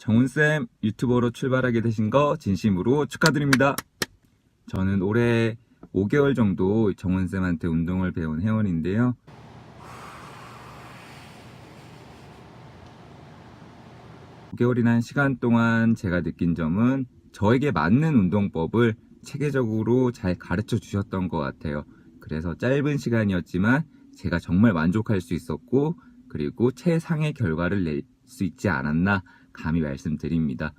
정훈쌤 유튜버로 출발하게 되신 거 진심으로 축하드립니다. 저는 올해 5개월 정도 정훈쌤한테 운동을 배운 회원인데요. 오 개월이란 시간 동안 제가 느낀 점은 저에게 맞는 운동법을 체계적으로 잘 가르쳐 주셨던 것 같아요. 그래서 짧은 시간이었지만 제가 정말 만족할 수 있었고, 그리고 최상의 결과를 낼 수 있지 않았나 감히 말씀드립니다.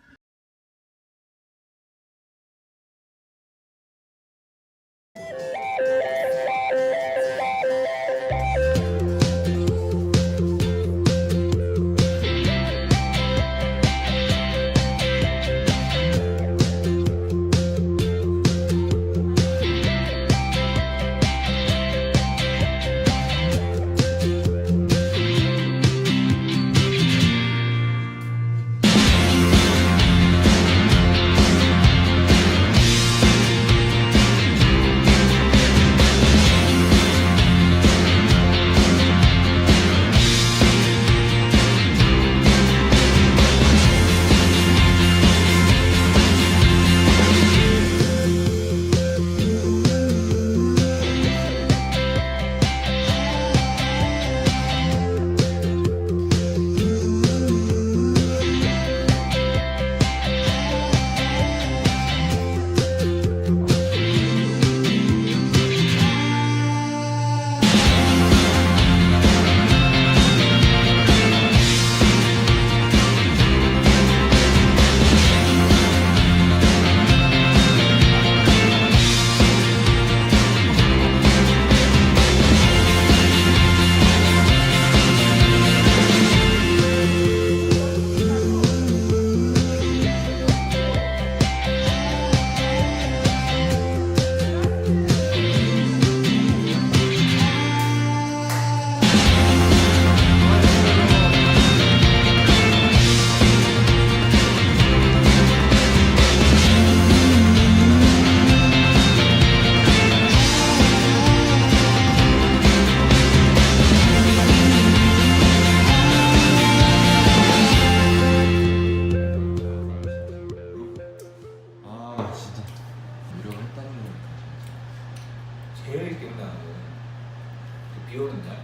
비 오는 날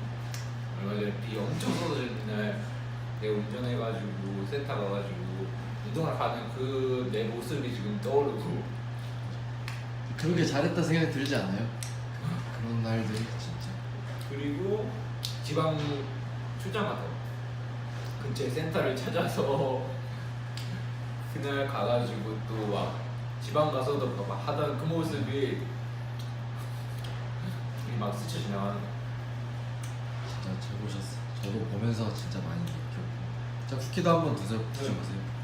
얼마 전에 비 엄청 쏟아지는 날 내가 운전해가지고 센터 가가지고 운동을 가는 그 내 모습이 지금 떠오르고 그렇게 잘했다 생각이 들지 않아요? 그런 날들 진짜 그리고 지방 출장 갔다 와. 근처에 센터를 찾아서 그날 가가지고 또 막 지방 가서도 막 하던 그 모습이 막 스쳐 지나가는 거야. 진짜 최고셨어 저도 보면서 진짜 많이 느꼈고. 자 쿠키도 한번 드셔, 드셔보세요